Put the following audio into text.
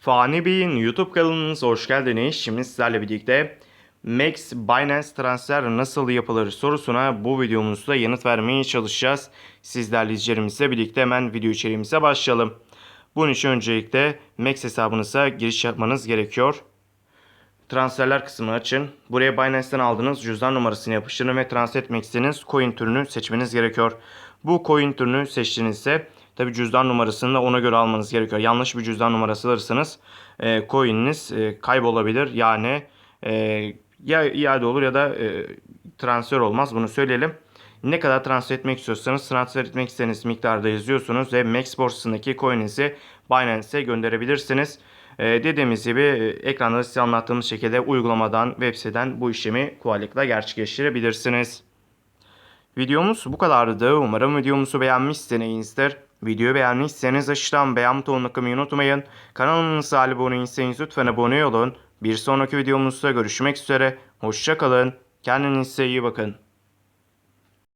Fani Bey'in YouTube kanalınıza hoş geldiniz. Şimdi sizlerle birlikte Max Binance transfer nasıl yapılır sorusuna bu videomuzda yanıt vermeye çalışacağız. Sizlerle izleyicilerimizle birlikte hemen video içeriğimize başlayalım. Bunun için öncelikle Max hesabınıza giriş yapmanız gerekiyor. Transferler kısmını açın. Buraya Binance'ten aldığınız cüzdan numarasını yapıştırın ve transfer etmek istediğiniz coin türünü seçmeniz gerekiyor. Bu coin türünü seçtiğinizde tabi cüzdan numarasını da ona göre almanız gerekiyor. Yanlış bir cüzdan numarası alırsanız e, coin'iniz e, kaybolabilir. Yani e, ya iade olur ya da e, transfer olmaz bunu söyleyelim. Ne kadar transfer etmek istiyorsanız transfer etmek istediğiniz miktarda yazıyorsunuz ve Max borsasındaki coin'inizi Binance'e gönderebilirsiniz. Ee, dediğimiz gibi e, ekranda da size anlattığımız şekilde uygulamadan, web siteden bu işlemi kolaylıkla gerçekleştirebilirsiniz. Videomuz bu kadardı. Umarım videomuzu beğenmişsinizdir. Videoyu beğenmişseniz aşağıdan beğen butonuna kılmayı unutmayın. Kanalımıza abone lütfen abone olun. Bir sonraki videomuzda görüşmek üzere. Hoşçakalın. Kendinize iyi bakın.